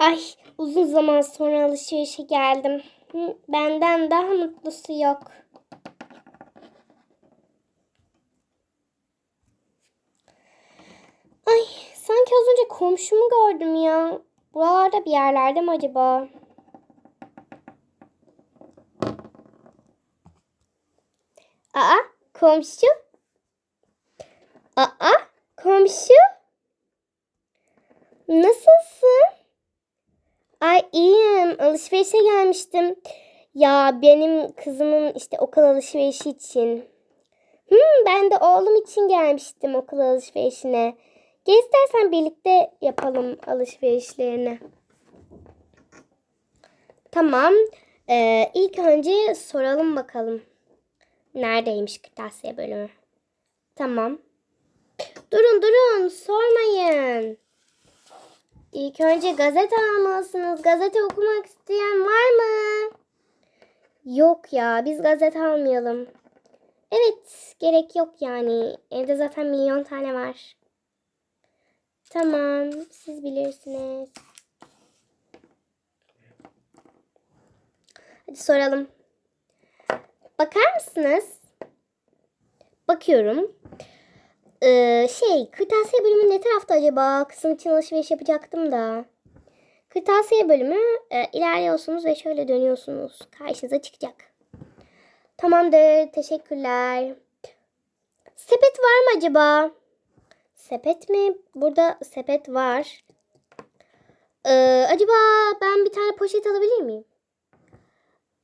Ay uzun zaman sonra alışverişe geldim. Benden daha mutlusu yok. Ay sanki az önce komşumu gördüm ya. Buralarda bir yerlerde mi acaba? Aa komşu. Aa komşu. Nasılsın? Ay iyiyim. Alışverişe gelmiştim. Ya benim kızımın işte okul alışverişi için. Hmm, ben de oğlum için gelmiştim okul alışverişine. Gel istersen birlikte yapalım alışverişlerini. Tamam. Ee, ilk önce soralım bakalım. Neredeymiş kırtasiye bölümü? Tamam. Durun durun sormayın. İlk önce gazete almalısınız. Gazete okumak isteyen var mı? Yok ya biz gazete almayalım. Evet gerek yok yani. Evde zaten milyon tane var. Tamam siz bilirsiniz. Hadi soralım. Bakar mısınız? Bakıyorum. Ee, şey, kırtasiye bölümü ne tarafta acaba? Kızım için alışveriş yapacaktım da. Kırtasiye bölümü e, ilerliyorsunuz ve şöyle dönüyorsunuz. Karşınıza çıkacak. Tamamdır. Teşekkürler. Sepet var mı acaba? Sepet mi? Burada sepet var. Ee, acaba ben bir tane poşet alabilir miyim?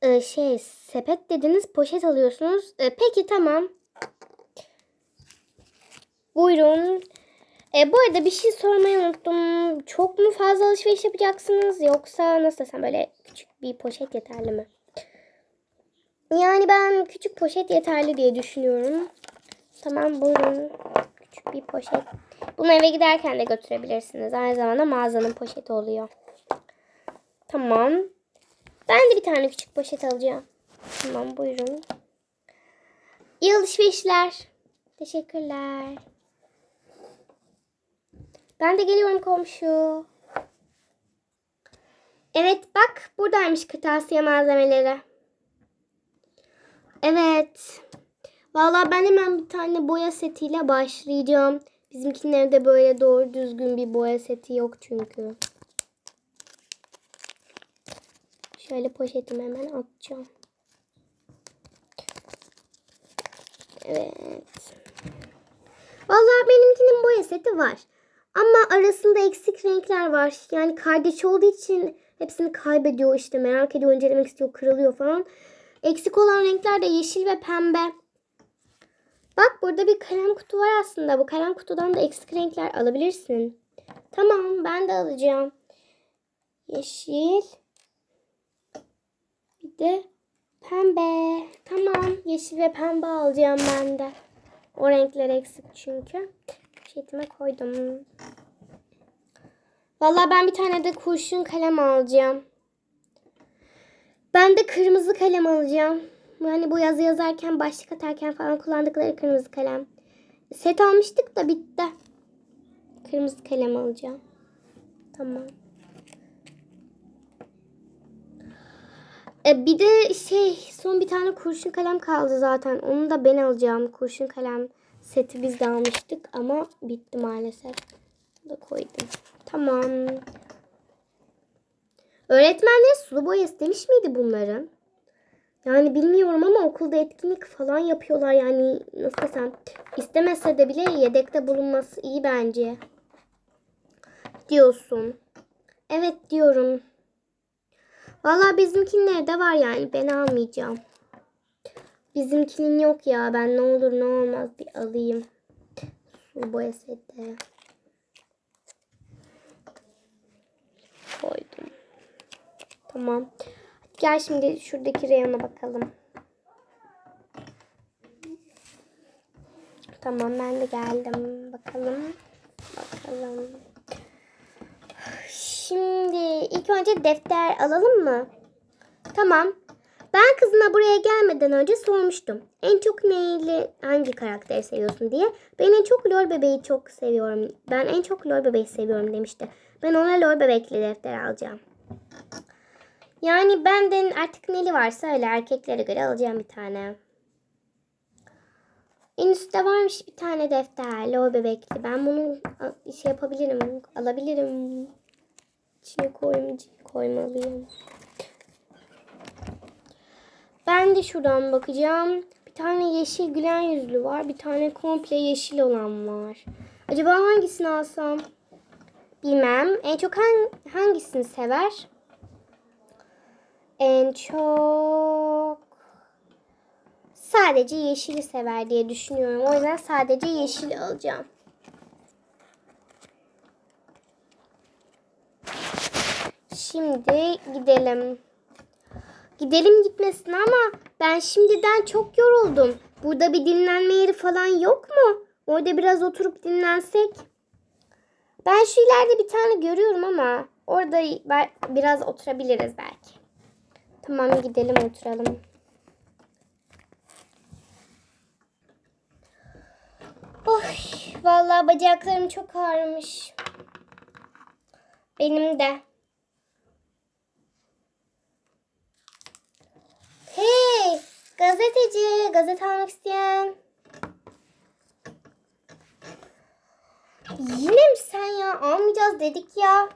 Ee, şey, sepet dediniz poşet alıyorsunuz. Ee, peki tamam. Buyurun. E, bu arada bir şey sormayı unuttum. Çok mu fazla alışveriş yapacaksınız yoksa nasıl desem böyle küçük bir poşet yeterli mi? Yani ben küçük poşet yeterli diye düşünüyorum. Tamam buyurun. Küçük bir poşet. Bunu eve giderken de götürebilirsiniz. Aynı zamanda mağazanın poşeti oluyor. Tamam. Ben de bir tane küçük poşet alacağım. Tamam buyurun. İyi alışverişler. Teşekkürler. Ben de geliyorum komşu. Evet bak buradaymış kırtasiye malzemeleri. Evet. Vallahi ben hemen bir tane boya setiyle başlayacağım. Bizimkilerin de böyle doğru düzgün bir boya seti yok çünkü. Şöyle poşetimi hemen atacağım. Evet. Vallahi benimkinin boya seti var. Ama arasında eksik renkler var. Yani kardeş olduğu için hepsini kaybediyor işte. Merak ediyor, incelemek istiyor, kırılıyor falan. Eksik olan renkler de yeşil ve pembe. Bak burada bir kalem kutu var aslında. Bu kalem kutudan da eksik renkler alabilirsin. Tamam ben de alacağım. Yeşil. Bir de pembe. Tamam yeşil ve pembe alacağım ben de. O renkler eksik çünkü. Poşetime koydum. Vallahi ben bir tane de kurşun kalem alacağım. Ben de kırmızı kalem alacağım. Yani bu yazı yazarken, başlık atarken falan kullandıkları kırmızı kalem. Set almıştık da bitti. Kırmızı kalem alacağım. Tamam. E, bir de şey son bir tane kurşun kalem kaldı zaten. Onu da ben alacağım. Kurşun kalem seti biz de almıştık ama bitti maalesef. Da koydum. Tamam. Öğretmenler sulu boya istemiş miydi bunların? Yani bilmiyorum ama okulda etkinlik falan yapıyorlar yani nasıl desem istemese de bile yedekte bulunması iyi bence. Diyorsun. Evet diyorum. Vallahi bizimkinin de var yani ben almayacağım. Bizimkinin yok ya ben ne olur ne olmaz bir alayım. Su boya seti. Koydum. Tamam. Gel şimdi şuradaki reyona bakalım. Tamam ben de geldim. Bakalım. Bakalım. Şimdi ilk önce defter alalım mı? Tamam. Ben kızına buraya gelmeden önce sormuştum. En çok neyle hangi karakteri seviyorsun diye. Ben en çok lol bebeği çok seviyorum. Ben en çok lol bebeği seviyorum demişti. Ben ona lol bebekli defter alacağım. Yani benden artık neli varsa öyle erkeklere göre alacağım bir tane. En üstte varmış bir tane defter. Lol bebekli. Ben bunu şey yapabilirim. Alabilirim. İçine koyma, koymalıyım. Ben de şuradan bakacağım. Bir tane yeşil gülen yüzlü var. Bir tane komple yeşil olan var. Acaba hangisini alsam? Bilmem. En çok hang- hangisini sever? En çok sadece yeşili sever diye düşünüyorum. O yüzden sadece yeşil alacağım. Şimdi gidelim. Gidelim gitmesin ama ben şimdiden çok yoruldum. Burada bir dinlenme yeri falan yok mu? Orada biraz oturup dinlensek. Ben şu ileride bir tane görüyorum ama orada biraz oturabiliriz belki. Tamam gidelim oturalım. Oy, vallahi bacaklarım çok ağrımış. Benim de. Hey, gazeteci, gazete almak isteyen. Yine mi sen ya? Almayacağız dedik ya.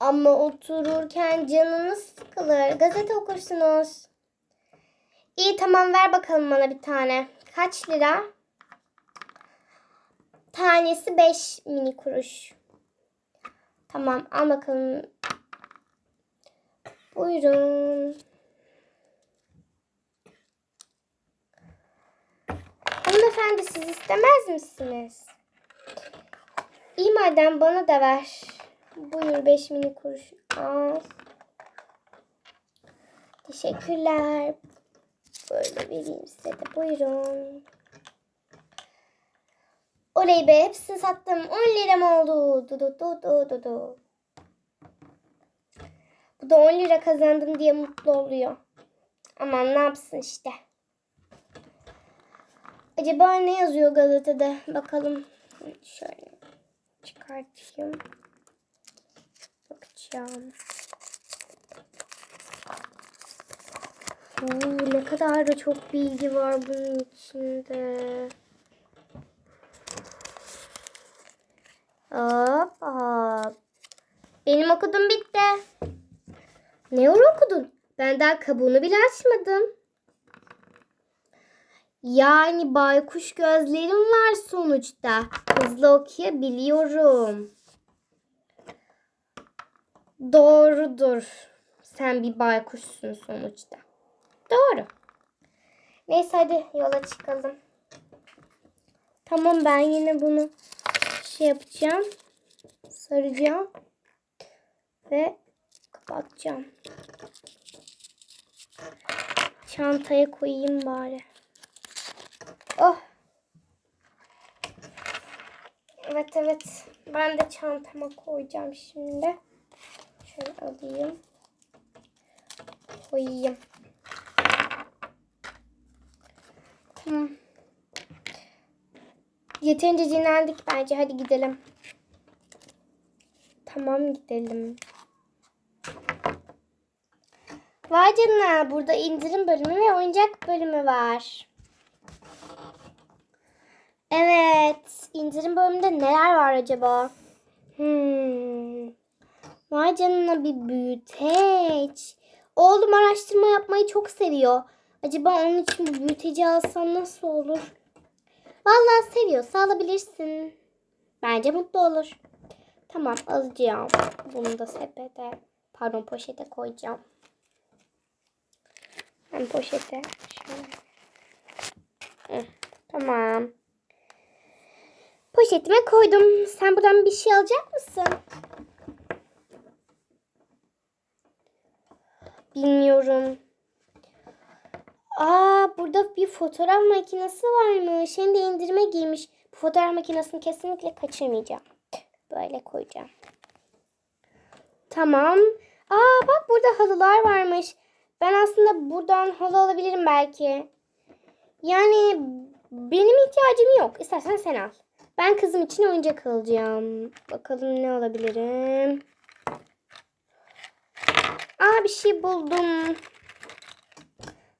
Ama otururken canınız sıkılır. Gazete okursunuz. İyi tamam ver bakalım bana bir tane. Kaç lira? Tanesi 5 mini kuruş. Tamam al bakalım. Buyurun. Hanımefendi siz istemez misiniz? İyi madem bana da ver. Buyur 5 mini kuruş. Al. Teşekkürler. Böyle vereyim size de. Buyurun. Oley be hepsini sattım. 10 liram oldu. Du du du du du du. Bu da 10 lira kazandım diye mutlu oluyor. Aman ne yapsın işte. Acaba ne yazıyor gazetede? Bakalım. Şöyle çıkartayım. Bakacağım. Oo, ne kadar da çok bilgi var bunun içinde. Hop hop. Benim okudum bitti. Ne okudun? Ben daha kabuğunu bile açmadım. Yani baykuş gözlerim var sonuçta. Hızlı okuyabiliyorum. Doğrudur. Sen bir baykuşsun sonuçta. Doğru. Neyse hadi yola çıkalım. Tamam ben yine bunu şey yapacağım. Saracağım. Ve kapatacağım. Çantaya koyayım bari. Oh. Evet evet. Ben de çantama koyacağım şimdi. Şöyle alayım. Koyayım. Tamam. Yeterince dinlendik bence. Hadi gidelim. Tamam gidelim. Vay canına burada indirim bölümü ve oyuncak bölümü var. Evet indirim bölümünde neler var acaba? Hmm. Vay canına bir büyüteç. Oğlum araştırma yapmayı çok seviyor. Acaba onun için bir büyüteci alsam nasıl olur? Vallahi seviyorsa alabilirsin. Bence mutlu olur. Tamam alacağım. Bunu da sepete, pardon poşete koyacağım. Hem poşete şöyle. Hı, tamam. Poşetime koydum. Sen buradan bir şey alacak mısın? Bilmiyorum. Aa burada bir fotoğraf makinesi varmış. Hem de indirime girmiş. Bu fotoğraf makinesini kesinlikle kaçırmayacağım. Böyle koyacağım. Tamam. Aa bak burada halılar varmış. Ben aslında buradan halı alabilirim belki. Yani benim ihtiyacım yok. İstersen sen al. Ben kızım için oyuncak alacağım. Bakalım ne alabilirim. Aa bir şey buldum.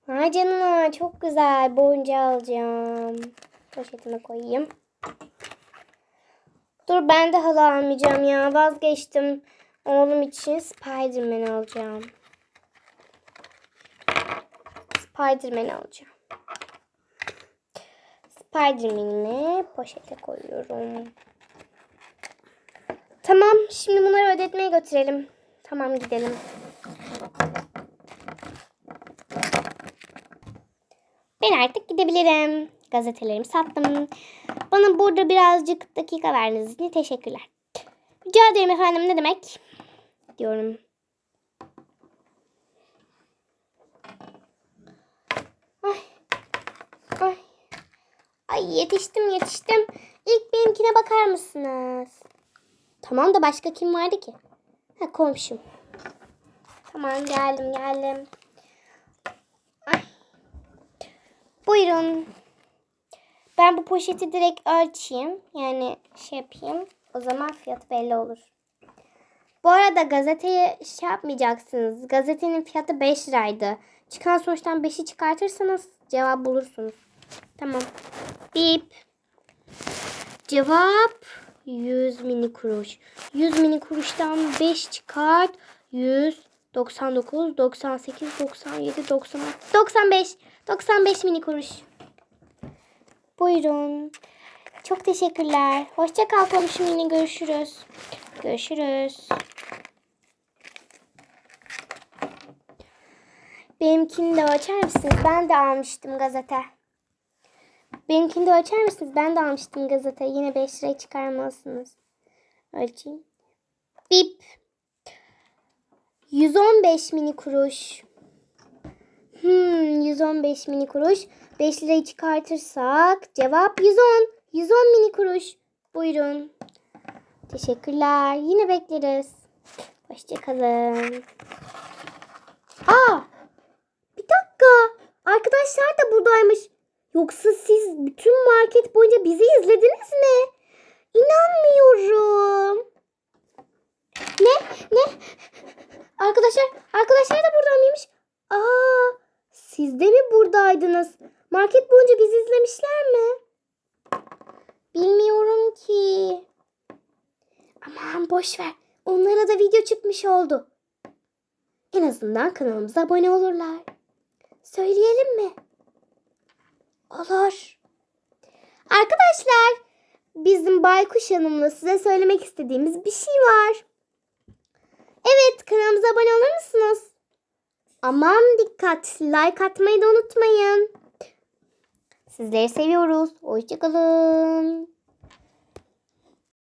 Ay canına çok güzel. Bu oyuncağı alacağım. Poşetime koyayım. Dur ben de halı almayacağım ya. Vazgeçtim. Oğlum için Spiderman alacağım. Spiderman alacağım. Spiderman'imi poşete koyuyorum. Tamam, şimdi bunları ödetmeye götürelim. Tamam, gidelim. Ben artık gidebilirim. Gazetelerimi sattım. Bana burada birazcık dakika verdiğiniz için teşekkürler. Rica ederim efendim ne demek? Diyorum. Ay. Ay. Ay yetiştim yetiştim. İlk benimkine bakar mısınız? Tamam da başka kim vardı ki? Ha komşum. Tamam geldim geldim. Ay. Buyurun. Ben bu poşeti direkt ölçeyim. Yani şey yapayım. O zaman fiyatı belli olur. Bu arada gazeteye şey yapmayacaksınız. Gazetenin fiyatı 5 liraydı. Çıkan sonuçtan 5'i çıkartırsanız cevap bulursunuz. Tamam. Bip. Cevap 100 mini kuruş. 100 mini kuruştan 5 çıkart. 100, 99, 98, 97, 96, 95. 95 mini kuruş. Buyurun. Çok teşekkürler. Hoşça kal komşum yine görüşürüz. Görüşürüz. Benimkini de açar mısınız? Ben de almıştım gazete. Benimkini de açar mısınız? Ben de almıştım gazete. Yine 5 liraya çıkarmalısınız. Ölçeyim. Bip. 115 mini kuruş. Hmm, 115 mini kuruş. 5 lirayı çıkartırsak cevap 110. 110 mini kuruş. Buyurun. Teşekkürler. Yine bekleriz. Hoşçakalın. Aa! Bir dakika. Arkadaşlar da buradaymış. Yoksa siz bütün market boyunca bizi izlediniz mi? İnanmıyorum. Ne? Ne? Arkadaşlar, arkadaşlar da buradaymış. Aa, siz de mi buradaydınız? Market boyunca bizi izlemişler mi? Bilmiyorum ki. Aman boş ver. Onlara da video çıkmış oldu. En azından kanalımıza abone olurlar. Söyleyelim mi? Olur. Arkadaşlar, bizim Baykuş Hanım'la size söylemek istediğimiz bir şey var. Evet, kanalımıza abone olur musunuz? Aman dikkat, like atmayı da unutmayın. Sizleri seviyoruz. Hoşçakalın.